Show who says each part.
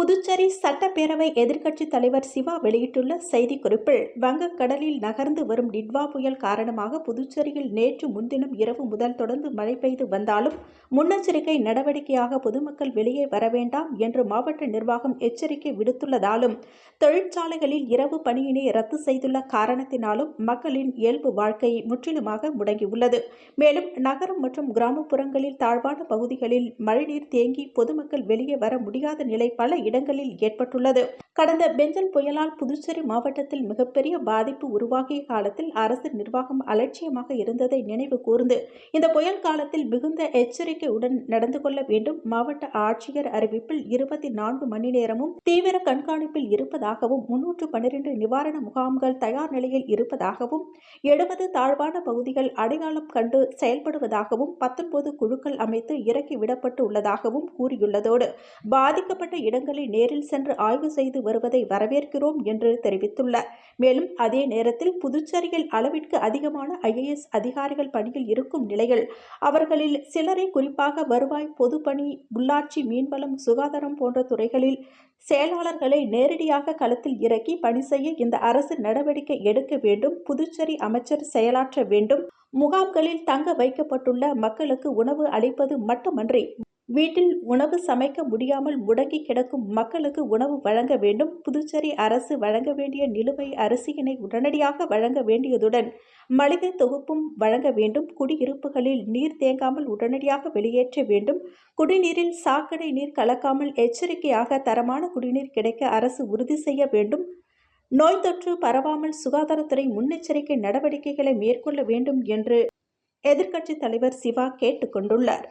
Speaker 1: புதுச்சேரி சட்டப்பேரவை எதிர்க்கட்சித் தலைவர் சிவா வெளியிட்டுள்ள செய்திக்குறிப்பில் வங்கக்கடலில் நகர்ந்து வரும் டிட்வா புயல் காரணமாக புதுச்சேரியில் நேற்று முன்தினம் இரவு முதல் தொடர்ந்து மழை பெய்து வந்தாலும் முன்னெச்சரிக்கை நடவடிக்கையாக பொதுமக்கள் வெளியே வர வேண்டாம் என்று மாவட்ட நிர்வாகம் எச்சரிக்கை விடுத்துள்ளதாலும் தொழிற்சாலைகளில் இரவு பணியினை ரத்து செய்துள்ள காரணத்தினாலும் மக்களின் இயல்பு வாழ்க்கை முற்றிலுமாக முடங்கியுள்ளது. மேலும் நகரம் மற்றும் கிராமப்புறங்களில் தாழ்வான பகுதிகளில் மழைநீர் தேங்கி பொதுமக்கள் வெளியே வர முடியாத நிலை பல இடங்களில் ஏற்பட்டுள்ளது. கடந்த பெஞ்சல் புயலால் புதுச்சேரி மாவட்டத்தில் மிகப்பெரிய பாதிப்பு உருவாகிய காலத்தில் அரசு நிர்வாகம் அலட்சியமாக இருந்ததை நினைவு கூர்ந்து இந்த புயல் காலத்தில் மிகுந்த எச்சரிக்கையுடன் நடந்து கொள்ள வேண்டும். மாவட்ட ஆட்சியர் அறிவிப்பில் இருபத்தி நான்கு மணி நேரமும் தீவிர கண்காணிப்பில் இருப்பதாகவும் முன்னூற்று பன்னிரண்டு நிவாரண முகாம்கள் தயார் நிலையில் இருப்பதாகவும் எழுபது தாழ்வான பகுதிகள் அடையாளம் கண்டு செயல்படுவதாகவும் பத்தொன்பது குழுக்கள் அமைத்து இறக்கி விடப்பட்டு உள்ளதாகவும் கூறியுள்ளதோடு பாதிக்கப்பட்ட இடங்களை நேரில் சென்று ஆய்வு செய்து வருவதை வரவேற்கிறோம் என்று தெரிவித்துள்ளார். மேலும் அதே நேரத்தில் புதுச்சேரியில் அளவிற்கு அதிகமான ஐஏஎஸ் அதிகாரிகள் பணியில் இருக்கும் நிலையில் அவர்களில் சிலரை குறிப்பாக வருவாய் பொதுப்பணி உள்ளாட்சி மீன்வளம் சுகாதாரம் போன்ற துறைகளில் செயலாளர்களை நேரடியாக களத்தில் இறக்கி பணி செய்ய இந்த அரசு நடவடிக்கை எடுக்க வேண்டும் புதுச்சேரி அமைச்சர் செயலாற்ற வேண்டும். முகாம்களில் தங்க வைக்கப்பட்டுள்ள மக்களுக்கு உணவு அளிப்பது மட்டுமன்றி வீட்டில் உணவு சமைக்க முடியாமல் முடங்கி கிடக்கும் மக்களுக்கு உணவு வழங்க வேண்டும். புதுச்சேரி அரசு வழங்க வேண்டிய நிலுவை அரிசியினை உடனடியாக வழங்க வேண்டியதுடன் மளிகை தொகுப்பும் வழங்க வேண்டும். குடியிருப்புகளில் நீர் தேங்காமல் உடனடியாக வெளியேற்ற வேண்டும். குடிநீரில் சாக்கடை நீர் கலக்காமல் எச்சரிக்கையாக தரமான குடிநீர் கிடைக்க அரசு உறுதி செய்ய வேண்டும். நோய் தொற்று பரவாமல் சுகாதாரத்துறை முன்னெச்சரிக்கை நடவடிக்கைகளை மேற்கொள்ள வேண்டும் என்று எதிர்க்கட்சித் தலைவர் சிவா கேட்டுக்கொண்டுள்ளார்